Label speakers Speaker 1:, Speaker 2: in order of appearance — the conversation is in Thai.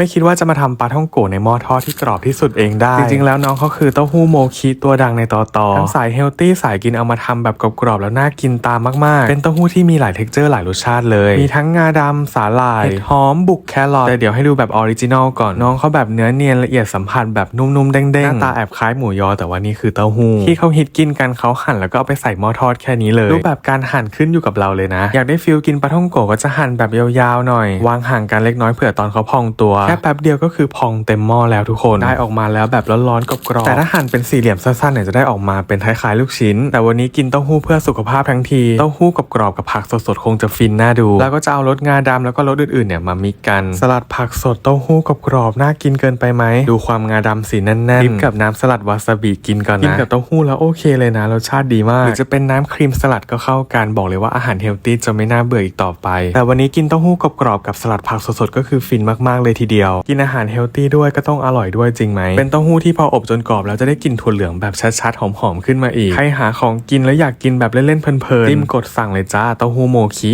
Speaker 1: ไม่คิดว่าจะมาทำปลาท่องโกะในหม้อทอดที่กรอบที่สุดเองได้ จริงๆ แล้วน้องเขาคือเต้าหู้โมคิตัวดังในต่อต่อทั้งสายเฮลตี้สายกินเอามาทำแบบกรอบๆแล้วน่ากินตามมากๆ เป็นเต้าหู้ที่มีหลายเท็กเจอร์หลายรสชาติเลย มีทั้งงาดำสาหร่ายเห็ดหอมบุกแครอทแต่เดี๋ยวให้ดูแบบออริจินอลก่อนน้องเขาแบบเนื้อเนียนละเอียดสัมผัสแบบนุ่มๆเด้งๆหน้าตาแอบคล้ายหมูยอแต่ว่านี่คือเต้าหู้ที่เขาฮิตกินกันเขาหั่นแล้วก็เอาไปใส่หม้อทอดแค่นี้เลยรูปแบบการหั่นขึ้นอยู่กับเราเลยนะ อยากได้ฟิลกินปลาท่องโกะก็จะหั่นแบบยาวๆหน่อย วางห่างกันเล็กน้อยเผื่อตอนเขาพองตัวแค่แป๊บเดียวก็คือพองเต็มหม้อแล้วทุกคน ได้ออกมาแล้วแบบร้อนๆกรอบๆแต่ถ้าหั่นเป็นสี่เหลี่ยมสั้นๆเนี่ยจะได้ออกมาเป็นคล้ายๆลูกชิ้น แต่วันนี้กินเต้าหู้เพื่อสุขภาพทั้งทีเต้าหู้กรอบๆกับผักสดๆคงจะฟินน่าดู แล้วก็จะเอารสงาดำแล้วก็รสอื่นๆเนี่ยมามิกกัน สลัดผักสดเต้าหู้กรอบๆน่ากินเกินไปไหมดูความงาดำสีแน่นๆดิบกับน้ำสลัดวาซาบิกินก่อนนะกินกับเต้าหู้แล้วโอเคเลยนะรสชาติดีมากหรือจะเป็นน้ำครีมสลัดก็เข้ากันบอกเลยว่าอาหารเฮลตี้จะไม่น่าเบื่ออีกต่อไป แต่วันนี้กินเต้าหู้กรอบๆกับสลัดผักสดๆก็คือฟินมากๆเลยทีเดียวกินอาหารเฮลตี้ด้วยก็ต้องอร่อยด้วยจริงไหม เป็นเต้าหู้ที่พออบจนกรอบแล้วจะได้กลิ่นถั่วเหลืองแบบชัดๆ หอมๆขึ้นมาอีก ใครหาของกินแล้วอยากกินแบบเล่นๆเพลินๆริมกดสั่งเลยจ้าเต้าหู้โมคิ